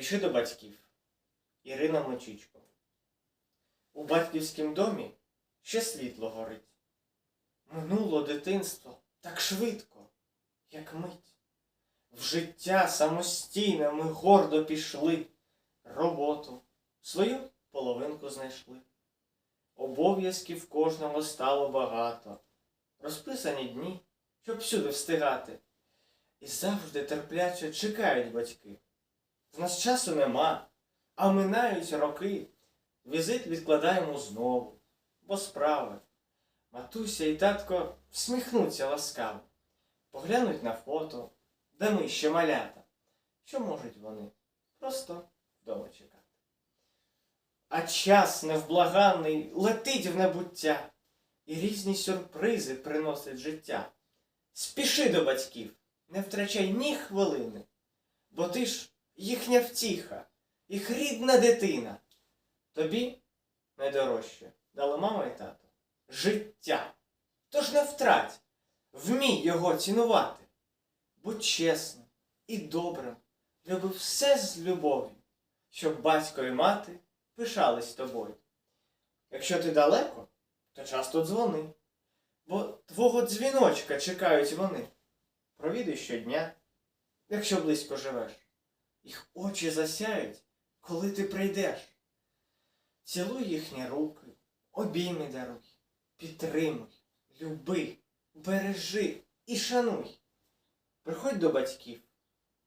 Спіши до батьків. Ірина Мочичко. У батьківськім домі ще світло горить. Минуло дитинство так швидко, як мить. В життя самостійне ми гордо пішли, роботу свою половинку знайшли. Обов'язків кожного стало багато, розписані дні, щоб всюди встигати. І завжди терпляче чекають батьки. В нас часу нема, а минають роки. Візит відкладаємо знову, бо справи. Матуся і татко всміхнуться ласкаво, поглянуть на фото, де ми ще малята. Що можуть вони? Просто вдома чекати. А час невблаганний летить в небуття, і різні сюрпризи приносить життя. Спіши до батьків, не втрачай ні хвилини, бо ти ж їхня втіха, їх рідна дитина. Тобі найдорожче дали мама і тато життя. Тож не втрать, вмій його цінувати. Будь чесним і добрим, люби все з любов'ю, щоб батько і мати пишались тобою. Якщо ти далеко, то часто дзвони, бо твого дзвіночка чекають вони. Провідуй щодня, якщо близько живеш. Їх очі засяють, коли ти прийдеш. Цілуй їхні руки, обійми даруй, підтримуй, люби, бережи і шануй. Приходь до батьків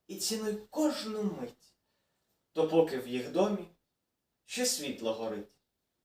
і цінуй кожну мить, допоки в їх домі ще світло горить.